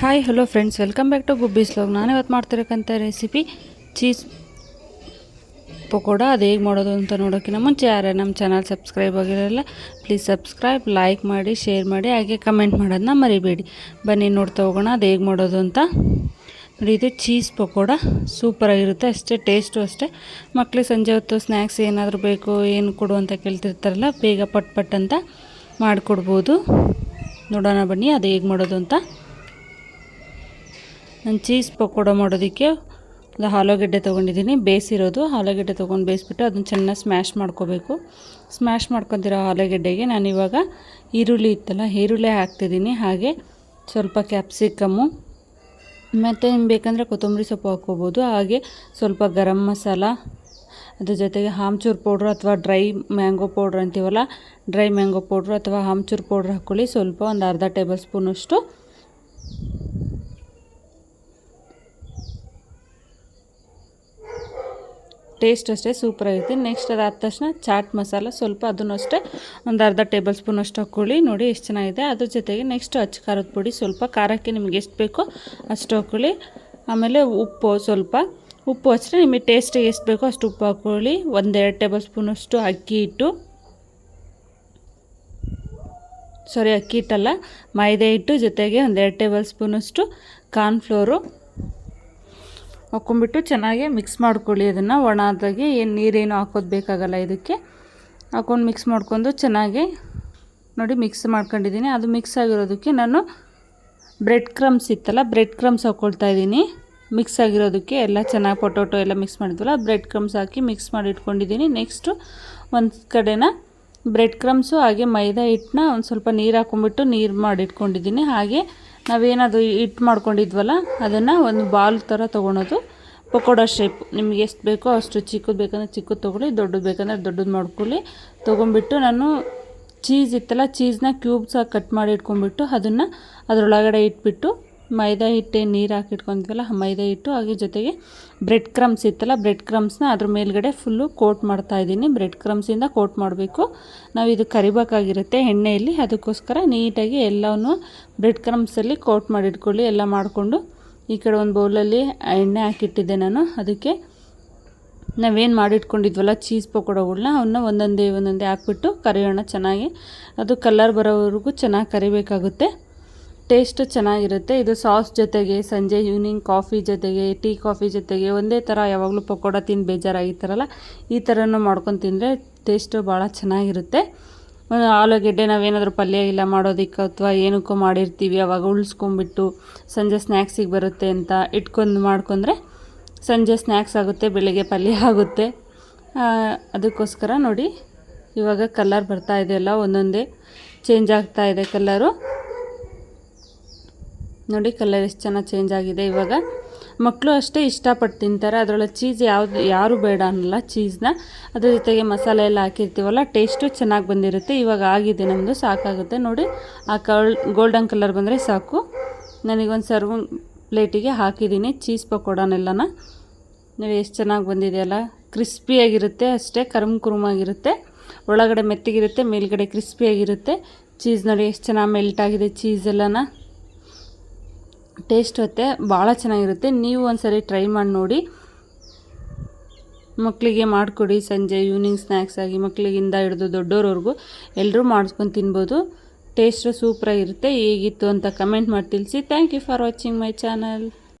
Hi hello friends welcome back to Gubbi's log ನಾನು ಇವತ್ತು ಮಾಡ್ತಿರೋಕ್ಕಂಥ recipe cheese pakoda. ಅದು ಹೇಗೆ ಮಾಡೋದು ಅಂತ ನೋಡೋಕ್ಕಿಂತ ಮುಂಚೆ ಯಾರೇ ನಮ್ಮ ಚಾನಲ್ ಸಬ್ಸ್ಕ್ರೈಬ್ ಆಗಿರಲ್ಲ ಪ್ಲೀಸ್ ಸಬ್ಸ್ಕ್ರೈಬ್ ಲೈಕ್ ಮಾಡಿ ಶೇರ್ ಮಾಡಿ, ಹಾಗೆ ಕಮೆಂಟ್ ಮಾಡೋದನ್ನ ಮರಿಬೇಡಿ. ಬನ್ನಿ ನೋಡ್ತಾ ಹೋಗೋಣ ಅದು ಹೇಗೆ ಮಾಡೋದು ಅಂತ. ನೋಡಿ, ಇದು ಚೀಸ್ ಪಕೋಡ. ಸೂಪರಾಗಿರುತ್ತೆ ಅಷ್ಟೇ ಟೇಸ್ಟು ಅಷ್ಟೇ. ಮಕ್ಕಳಿಗೆ ಸಂಜೆ ಹೊತ್ತು ಸ್ನ್ಯಾಕ್ಸ್ ಏನಾದರೂ ಬೇಕು, ಏನು ಕೊಡು ಅಂತ ಕೇಳ್ತಿರ್ತಾರಲ್ಲ, ಬೇಗ ಪಟ್ ಪಟ್ ಅಂತ ಮಾಡಿಕೊಡ್ಬೋದು. ನೋಡೋಣ ಬನ್ನಿ ಅದು ಹೇಗೆ ಮಾಡೋದು ಅಂತ. ನಾನು ಚೀಸ್ ಪಕೋಡ ಮಾಡೋದಕ್ಕೆ ಒಂದು ಆಲೂಗೆಡ್ಡೆ ತೊಗೊಂಡಿದ್ದೀನಿ. ಬೇಯಿಸಿರೋದು ಆಲೂಗೆಡ್ಡೆ ತೊಗೊಂಡು ಬೇಯಿಸ್ಬಿಟ್ಟು ಅದನ್ನು ಚೆನ್ನಾಗಿ ಸ್ಮ್ಯಾಶ್ ಮಾಡ್ಕೋಬೇಕು. ಸ್ಮ್ಯಾಶ್ ಮಾಡ್ಕೊತಿರೋ ಆಲೂಗೆಡ್ಡೆಗೆ ನಾನು ಇವಾಗ ಈರುಳ್ಳಿ ಇತ್ತಲ್ಲ, ಈರುಳ್ಳಿ ಹಾಕ್ತಿದ್ದೀನಿ. ಹಾಗೆ ಸ್ವಲ್ಪ ಕ್ಯಾಪ್ಸಿಕಮ್ಮು ಮತ್ತು ನಿಮ್ಗೆ ಬೇಕಂದರೆ ಕೊತ್ತಂಬರಿ ಸೊಪ್ಪು ಹಾಕ್ಕೋಬೋದು. ಹಾಗೆ ಸ್ವಲ್ಪ ಗರಂ ಮಸಾಲ, ಅದ್ರ ಜೊತೆಗೆ ಆಮ್ಚೂರು ಪೌಡ್ರ್ ಅಥವಾ ಡ್ರೈ ಮ್ಯಾಂಗೋ ಪೌಡ್ರ್ ಅಂತೀವಲ್ಲ, ಡ್ರೈ ಮ್ಯಾಂಗೋ ಪೌಡ್ರ್ ಅಥವಾ ಆಮ್ಚೂರು ಪೌಡ್ರ್ ಹಾಕ್ಕೊಳ್ಳಿ. ಸ್ವಲ್ಪ ಒಂದು ಅರ್ಧ ಟೇಬಲ್ ಸ್ಪೂನಷ್ಟು ಟೇಸ್ಟ್ ಅಷ್ಟೇ ಸೂಪರಾಗಿರುತ್ತೆ ನೆಕ್ಸ್ಟ್ ಅದಾದ ತಕ್ಷಣ ಚಾಟ್ ಮಸಾಲ ಸ್ವಲ್ಪ ಅದನ್ನು ಅಷ್ಟೇ ಒಂದು ಅರ್ಧ ಟೇಬಲ್ ಸ್ಪೂನ್ ಅಷ್ಟು ಹಾಕ್ಕೊಳ್ಳಿ ನೋಡಿ ಎಷ್ಟು ಚೆನ್ನಾಗಿದೆ. ಅದ್ರ ಜೊತೆಗೆ ನೆಕ್ಸ್ಟ್ ಅಚ್ಚ ಖಾರದ ಪುಡಿ ಸ್ವಲ್ಪ ಖಾರಕ್ಕೆ ನಿಮ್ಗೆ ಎಷ್ಟು ಬೇಕೋ ಅಷ್ಟು ಹಾಕ್ಕೊಳ್ಳಿ ಆಮೇಲೆ ಉಪ್ಪು ಸ್ವಲ್ಪ. ಉಪ್ಪು ಅಷ್ಟೇ ನಿಮಗೆ ಟೇಸ್ಟಿಗೆ ಎಷ್ಟು ಬೇಕೋ ಅಷ್ಟು ಉಪ್ಪು ಹಾಕ್ಕೊಳ್ಳಿ ಒಂದೆರಡು ಟೇಬಲ್ ಸ್ಪೂನಷ್ಟು ಅಕ್ಕಿ ಹಿಟ್ಟು. ಸಾರಿ ಅಕ್ಕಿ ಹಿಟ್ಟಲ್ಲ. ಮೈದೆ ಹಿಟ್ಟು ಜೊತೆಗೆ ಒಂದೆರಡು ಟೇಬಲ್ ಸ್ಪೂನಷ್ಟು ಕಾರ್ನ್ಫ್ಲೋರು ಹಾಕ್ಕೊಂಬಿಟ್ಟು ಚೆನ್ನಾಗಿ ಮಿಕ್ಸ್ ಮಾಡ್ಕೊಳ್ಳಿ ಅದನ್ನು ಒಣದಾಗಿ ಏನು ನೀರೇನು ಹಾಕೋದು ಬೇಕಾಗಲ್ಲ ಇದಕ್ಕೆ. ಹಾಕೊಂಡು ಮಿಕ್ಸ್ ಮಾಡ್ಕೊಂಡು ಚೆನ್ನಾಗಿ ನೋಡಿ ಮಿಕ್ಸ್ ಮಾಡ್ಕೊಂಡಿದ್ದೀನಿ. ಅದು ಮಿಕ್ಸ್ ಆಗಿರೋದಕ್ಕೆ ನಾನು ಬ್ರೆಡ್ ಕ್ರಮ್ಸ್ ಇತ್ತಲ್ಲ ಬ್ರೆಡ್ ಕ್ರಮ್ಸ್ ಹಾಕ್ಕೊಳ್ತಾ ಇದ್ದೀನಿ. ಮಿಕ್ಸ್ ಆಗಿರೋದಕ್ಕೆ ಎಲ್ಲ ಚೆನ್ನಾಗಿ ಪೊಟೊಟೊ ಎಲ್ಲ ಮಿಕ್ಸ್ ಮಾಡಿದ್ವಲ್ಲ ಬ್ರೆಡ್ ಕ್ರಮ್ಸ್ ಹಾಕಿ ಮಿಕ್ಸ್ ಮಾಡಿ ಇಟ್ಕೊಂಡಿದ್ದೀನಿ. ನೆಕ್ಸ್ಟು ಒಂದು ಕಡೆನ ಬ್ರೆಡ್ ಕ್ರಮ್ಸು ಹಾಗೆ ಮೈದಾ ಹಿಟ್ಟನ್ನ ಒಂದು ಸ್ವಲ್ಪ ನೀರು ಹಾಕೊಂಡ್ಬಿಟ್ಟು ನೀರು ಮಾಡಿ ಇಟ್ಕೊಂಡಿದ್ದೀನಿ ಹಾಗೆ ನಾವೇನದು ಹಿಟ್ಟು ಮಾಡ್ಕೊಂಡಿದ್ವಲ್ಲ, ಅದನ್ನು ಒಂದು ಬಾಲ್ ಥರ ತೊಗೊಳೋದು. ಪಕೋಡ ಶೇಪ್ ನಿಮ್ಗೆ ಎಷ್ಟು ಬೇಕೋ ಅಷ್ಟು ಚಿಕ್ಕದು ಬೇಕಂದ್ರೆ ಚಿಕ್ಕದು ತೊಗೊಳ್ಳಿ, ದೊಡ್ಡದು ಬೇಕಂದ್ರೆ ದೊಡ್ಡದು ಮಾಡ್ಕೊಳ್ಳಿ. ತೊಗೊಂಬಿಟ್ಟು ನಾನು ಚೀಸ್ ಇತ್ತಲ್ಲ ಚೀಸ್ನ ಕ್ಯೂಬ್ಸಾಗಿ ಕಟ್ ಮಾಡಿ ಇಟ್ಕೊಂಡ್ಬಿಟ್ಟು ಅದನ್ನು ಅದರೊಳಗಡೆ ಇಟ್ಬಿಟ್ಟು ಮೈದಾ ಹಿಟ್ಟೆ ನೀರು ಹಾಕಿ ಇಟ್ಕೊಂತೀವಲ್ಲ ಮೈದಾ ಹಿಟ್ಟು, ಹಾಗೆ ಜೊತೆಗೆ ಬ್ರೆಡ್ ಕ್ರಮ್ಸ್ ಇತ್ತಲ್ಲ ಬ್ರೆಡ್ ಕ್ರಮ್ಸ್ನ ಅದ್ರ ಮೇಲ್ಗಡೆ ಫುಲ್ಲು ಕೋಟ್ ಮಾಡ್ತಾ ಇದ್ದೀನಿ. ಬ್ರೆಡ್ ಕ್ರಮ್ಸಿಂದ ಕೋಟ್ ಮಾಡಬೇಕು. ನಾವು ಇದು ಕರಿಬೇಕಾಗಿರುತ್ತೆ ಎಣ್ಣೆಯಲ್ಲಿ, ಅದಕ್ಕೋಸ್ಕರ ನೀಟಾಗಿ ಎಲ್ಲವನ್ನು ಬ್ರೆಡ್ ಕ್ರಮ್ಸಲ್ಲಿ ಕೋಟ್ ಮಾಡಿಟ್ಕೊಳ್ಳಿ, ಎಲ್ಲ ಮಾಡಿಕೊಂಡು. ಈ ಕಡೆ ಒಂದು ಬೌಲಲ್ಲಿ ಎಣ್ಣೆ ಹಾಕಿಟ್ಟಿದ್ದೆ ನಾನು, ಅದಕ್ಕೆ ನಾವೇನು ಮಾಡಿಟ್ಕೊಂಡಿದ್ವಲ್ಲ ಚೀಸ್ ಪಕೋಡಗಳನ್ನ ಅವನ್ನ ಒಂದೊಂದೇ ಒಂದೊಂದೇ ಹಾಕ್ಬಿಟ್ಟು ಕರಿಯೋಣ ಚೆನ್ನಾಗಿ. ಅದು ಕಲರ್ ಬರೋವರೆಗೂ ಚೆನ್ನಾಗಿ ಕರಿಬೇಕಾಗುತ್ತೆ. ಟೇಸ್ಟ್ ಚೆನ್ನಾಗಿರುತ್ತೆ. ಇದು ಸಾಸ್ ಜೊತೆಗೆ, ಸಂಜೆ ಈವ್ನಿಂಗ್ ಕಾಫಿ ಜೊತೆಗೆ, ಟೀ ಕಾಫಿ ಜೊತೆಗೆ ಒಂದೇ ಥರ ಯಾವಾಗಲೂ ಪಕೋಡ ತಿಂದು ಬೇಜಾರಾಗಿರ್ತಾರಲ್ಲ ಈ ಥರನೂ ಮಾಡ್ಕೊಂಡು ತಿಂದರೆ ಟೇಸ್ಟು ಭಾಳ ಚೆನ್ನಾಗಿರುತ್ತೆ. ಆಲೂಗೆಡ್ಡೆ ನಾವೇನಾದರೂ ಪಲ್ಯ ಇಲ್ಲ ಮಾಡೋದಕ್ಕೆ ಅಥವಾ ಏನಕ್ಕೂ ಮಾಡಿರ್ತೀವಿ, ಅವಾಗ ಉಳಿಸ್ಕೊಂಬಿಟ್ಟು ಸಂಜೆ ಸ್ನ್ಯಾಕ್ಸಿಗೆ ಬರುತ್ತೆ ಅಂತ ಇಟ್ಕೊಂಡು ಮಾಡ್ಕೊಂಡ್ರೆ ಸಂಜೆ ಸ್ನ್ಯಾಕ್ಸ್ ಆಗುತ್ತೆ, ಬೆಳಿಗ್ಗೆ ಪಲ್ಯ ಆಗುತ್ತೆ. ಅದಕ್ಕೋಸ್ಕರ ನೋಡಿ, ಇವಾಗ ಕಲರ್ ಬರ್ತಾ ಇದೆಯಲ್ಲ ಒಂದೊಂದೇ ಚೇಂಜ್ ಆಗ್ತಾ ಇದೆ ಕಲರು. ನೋಡಿ ಕಲರ್ ಎಷ್ಟು ಚೆನ್ನಾಗಿ ಚೇಂಜ್ ಆಗಿದೆ ಇವಾಗ. ಮಕ್ಕಳು ಅಷ್ಟೇ ಇಷ್ಟಪಟ್ಟು ತಿಂತಾರೆ. ಅದರೊಳಗೆ ಚೀಸ್ ಯಾವುದು, ಯಾರು ಬೇಡ ಅನ್ನಲ್ಲ ಚೀಸ್ನ ಅದ್ರ ಜೊತೆಗೆ ಮಸಾಲೆ ಎಲ್ಲ ಹಾಕಿರ್ತೀವಲ್ಲ ಟೇಸ್ಟು ಚೆನ್ನಾಗಿ ಬಂದಿರುತ್ತೆ. ಇವಾಗ ಆಗಿದೆ ನಮ್ಮದು ಸಾಕಾಗುತ್ತೆ. ನೋಡಿ, ಆ ಕಲ್ ಗೋಲ್ಡನ್ ಕಲರ್ ಬಂದರೆ ಸಾಕು. ನನಗೊಂದು ಸರ್ವ್ ಪ್ಲೇಟಿಗೆ ಹಾಕಿದ್ದೀನಿ ಚೀಸ್ ಪಕೋಡನೆಲ್ಲನ. ನೋಡಿ, ಎಷ್ಟು ಚೆನ್ನಾಗಿ ಬಂದಿದೆಯಲ್ಲ ಕ್ರಿಸ್ಪಿಯಾಗಿರುತ್ತೆ ಅಷ್ಟೇ, ಕರುಮ್ ಕುರುಮಾಗಿರುತ್ತೆ ಒಳಗಡೆ ಮೆತ್ತಗಿರುತ್ತೆ, ಮೇಲ್ಗಡೆ ಕ್ರಿಸ್ಪಿಯಾಗಿರುತ್ತೆ ಚೀಸ್ ನೋಡಿ, ಎಷ್ಟು ಚೆನ್ನಾಗಿ ಮೆಲ್ಟ್ ಆಗಿದೆ ಚೀಸ್ ಎಲ್ಲನ. ಟೇಸ್ಟ್ ಇರುತ್ತೆ ಭಾಳ ಚೆನ್ನಾಗಿರುತ್ತೆ. ನೀವು ಒಂದ್ಸರಿ ಟ್ರೈ ಮಾಡಿ ನೋಡಿ. ಮಕ್ಕಳಿಗೆ ಮಾಡಿಕೊಡಿ ಸಂಜೆ ಈವ್ನಿಂಗ್ ಸ್ನ್ಯಾಕ್ಸ್ ಆಗಿ ಮಕ್ಕಳಿಗಿಂದ ಹಿಡಿದು ದೊಡ್ಡೋರವರೆಗೂ ಎಲ್ಲರೂ ಮಾಡಿಸ್ಕೊಂಡು ತಿನ್ಬೋದು. ಟೇಸ್ಟು ಸೂಪರಾಗಿರುತ್ತೆ. ಹೇಗಿತ್ತು ಅಂತ ಕಮೆಂಟ್ ಮಾಡಿ ತಿಳಿಸಿ. Thank you for watching my channel